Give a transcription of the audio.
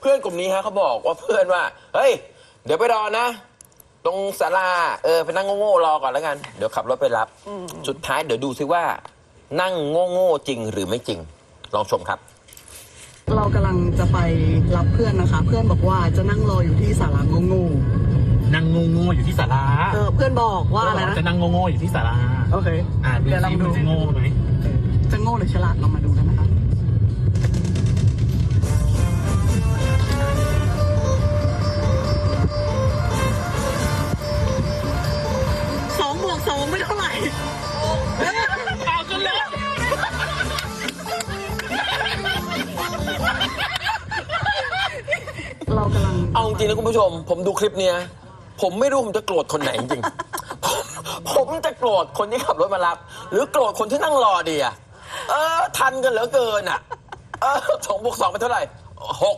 เพื่อนกลุ่มนี้ฮะเขาบอกว่าเพื่อนว่า เฮ้ย เดี๋ยวไปรอนะ ตรงศาลาเออไปนั่งโง่ๆรอก่อนแล้วกัน เดี๋ยวขับรถไปรับ สุดท้ายเดี๋ยวดูซิว่า นั่งโง่ๆจริงหรือไม่จริง ลองชมครับ เรากำลังจะไปรับเพื่อนนะคะ เพื่อนบอกว่าจะนั่งรออยู่ที่ศาลาโง่นั่งโง่ๆอยู่ที่ศาลาๆเออเพื่อนบอกว่าอะไรนะ จะนั่งโง่ๆอยู่ที่ศาลาโอเค อ่าดูเดี๋ยวลซิองดู มันจะโง่ไหม จะโง่หรือฉลาดเรามาดูกันนะ สองบวกสองไม่เท่าไหร่เอากันแล้วเรากำลังเอาจริงนะคุณผู้ชม ผมดูคลิปเนี้ยผมไม่รู้ผมจะโกรธคนไหนจริงๆผมผมจะโกรธคนที่ขับรถมารับ หรือโกรธคนที่นั่งรอดีอะเออ ทันกันเหลือเกินอะเออสองบวกสองเป็นเท่าไหร่หก